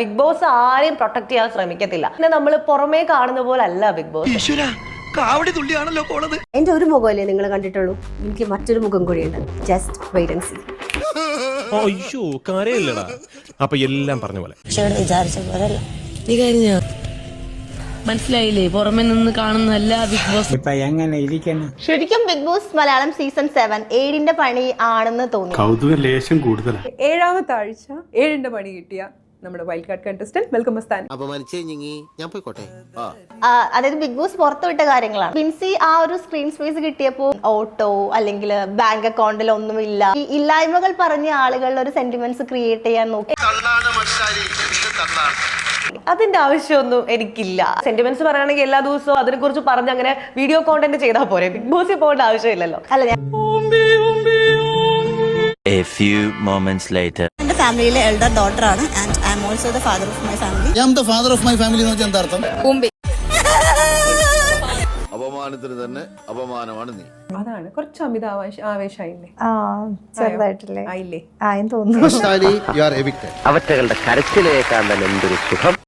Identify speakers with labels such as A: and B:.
A: Big boss ആരെയും protect ചെയ്യാൻ ശ്രമിക്കത്തില്ല. പിന്നെ നമ്മൾ പുറമേ കാണുന്ന പോലെ അല്ല ബിഗ് ബോസ്.
B: കാവടി തുള്ളിയാണല്ലോ പോണത്.
C: എന്റെ ഒരു മുഖമല്ലേ നിങ്ങൾ കണ്ടിട്ടുള്ളൂ? എനിക്ക് മറ്റൊരു മുഖം കൂടിയുണ്ട് ജസ്റ്റ് വെയിറ്റ് ആൻഡ് സീ
D: അയ്യോ കാര്യമില്ലടാ അപ്പൊ എല്ലാം പറഞ്ഞ പോലെ.
E: നീ കഴിഞ്ഞ മനസ്സിലായില്ലേ? പുറമെ നിന്ന് കാണുന്നല്ല ബിഗ് ബോസ്
F: ഇപ്പൊ എങ്ങനെ
G: ശരിക്കും big boss Malayalam season seven ഏഴിന്റെ പണി ആണെന്ന് തോന്നി
H: കൗതുക ലേശം കൂടുതലാണ്
I: ഏഴാമത്തെ ആഴ്ച ഏഴിന്റെ പണി കിട്ടിയ നമ്മുടെ wild card contestant welcome Mastan
B: അപമാനിച്ചേ ഞാൻ പോയിക്കോട്ടെ?
G: ആ, അതായത് ബിഗ് ബോസ് പുറത്തുവിട്ട കാര്യങ്ങളാണ്. വിൻസി ആ ഒരു സ്ക്രീൻ സ്പേസ് കിട്ടിയപ്പോൾ ഓട്ടോ അല്ലെങ്കിൽ ബാങ്ക് അക്കൗണ്ടിൽ ഒന്നുമില്ല ഈ ഇല്ലായ്മകൾ പറഞ്ഞ ആളുകളുടെ ഒരു സെന്റിമെന്റ്സ് ക്രിയേറ്റ് ചെയ്യാൻ നോക്കി.
A: അതിന്റെ ആവശ്യമൊന്നും എനിക്കില്ല. സെന്റിമെന്റ്സ് പറയുകയാണെങ്കിൽ എല്ലാ ദിവസവും അതിനെ കുറിച്ച് പറഞ്ഞ് അങ്ങനെ വീഡിയോ കോണ്ടന്റ് ചെയ്താൽ പോരെ. ബിഗ് ബോസിൽ പോകേണ്ട ആവശ്യമില്ലല്ലോ.
G: അല്ല ഞാൻ
J: A few moments later.
E: എന്റെ ഫാമിലിയിലെ എൽഡർ ഡോട്ടർ ആണ്. And I also the father of my family
B: the father of my family എന്ന് വെച്ചാൽ എന്താ അർത്ഥം
K: അപമാനത്തിന് തന്നെ അപമാനമാണ് നീ.
I: അതാണ്. കുറച്ച് അമിത ആവേശമായില്ലേ?
G: ചെറുതായിട്ടല്ലേ?
I: ആയില്ലേ?
G: ആയെന്ന് തോന്നുന്നു.
J: അവറ്റകളുടെ കരച്ചിലേക്കാൻ തന്നെ എന്തൊരു സുഖം?